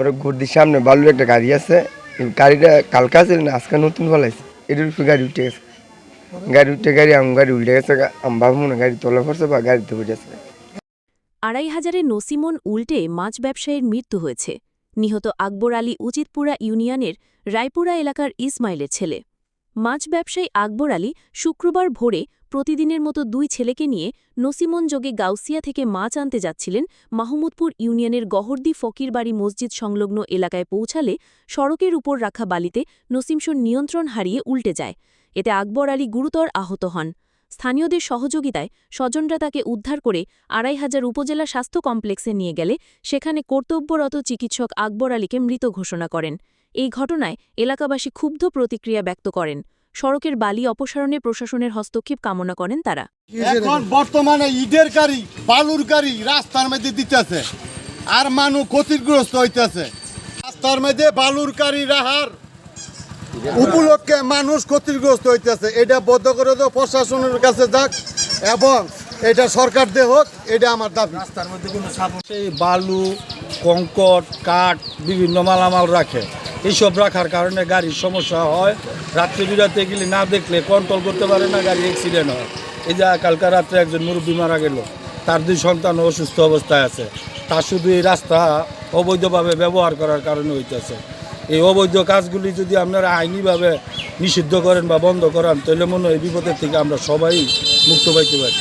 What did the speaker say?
পরে গর্দির সামনে বালুর একটা গাড়ি আছে। গাড়িটা কালকে আছে না, আজকে নতুন বলাইছে। এটার উপরে গাড়ি উঠে গেছে। গাড়ি উঠে গাড়ি, আম গাড়ি উল্টে গেছে, আম ভাববো না গাড়ি তোলা পড়ছে বা গাড়িতে উঠে গেছে। আড়াই হাজারে নসিমন উল্টে মাছ ব্যবসায়ীর মৃত্যু হয়েছে। নিহত আকবর আলী উচিতপুরা ইউনিয়নের রায়পুরা এলাকার ইসমাইলের ছেলে। মাছ ব্যবসায়ী আকবর আলী শুক্রবার ভোরে প্রতিদিনের মতো দুই ছেলেকে নিয়ে নসিমন যোগে গাউসিয়া থেকে মাছ আনতে যাচ্ছিলেন মাহমুদপুর ইউনিয়নের গহরদি ফকিরবাড়ি মসজিদ সংলগ্ন এলাকায় পৌঁছালে সড়কের উপর রাখা বালিতে নসিমসন নিয়ন্ত্রণ হারিয়ে উল্টে যায়। এতে আকবর আলী গুরুতর আহত হন। স্থানীয়দের সহযোগিতায় স্বজনরা তাকে উদ্ধার করে আড়াই হাজার উপজেলা স্বাস্থ্য কমপ্লেক্সে নিয়ে গেলে সেখানে কর্তব্যরত চিকিৎসক আকবর আলীকে মৃত ঘোষণা করেন। এই ঘটনায় এলাকাবাসী ক্ষুব্ধ প্রতিক্রিয়া ব্যক্ত করেন। সড়কের বালি অপসারণে প্রশাসনের হস্তক্ষেপ কামনা করেন তারা। এখন বর্তমানে ঈদের গাড়ি বালুর গাড়ি রাস্তার মধ্যে দিতেছে। আর মানুষ ক্ষতিগ্রস্ত হইতেছে। রাস্তার মধ্যে বালুর গাড়ি রাহার উপলক্ষে মানুষ ক্ষতিগ্রস্ত হইতেছে। এটা বদ্ধ করে তো প্রশাসনের কাছে যাক এবং এটা সরকার দে হোক এটা আমার দাবি। রাস্তার মধ্যে সেই বালু কঙ্কট কাঠ বিভিন্ন মালামাল রাখে। এইসব রাখার কারণে গাড়ির সমস্যা হয়। রাত্রে বিরাতে গেলে না দেখলে কন্ট্রোল করতে পারে না, গাড়ি অ্যাক্সিডেন্ট হয়। এই যে কালকা রাত্রে একজন মুরব্বী মারা গেল, তার দুই সন্তান অসুস্থ অবস্থায় আছে। তার শুধু এই রাস্তা অবৈধভাবে ব্যবহার করার কারণে হইতেছে। এই অবৈধ কাজগুলি যদি আপনারা আইনিভাবে নিষিদ্ধ করেন বা বন্ধ করান, তাহলে মনে হয় এই বিপদের থেকে আমরা সবাই মুক্ত পাইতে পারি।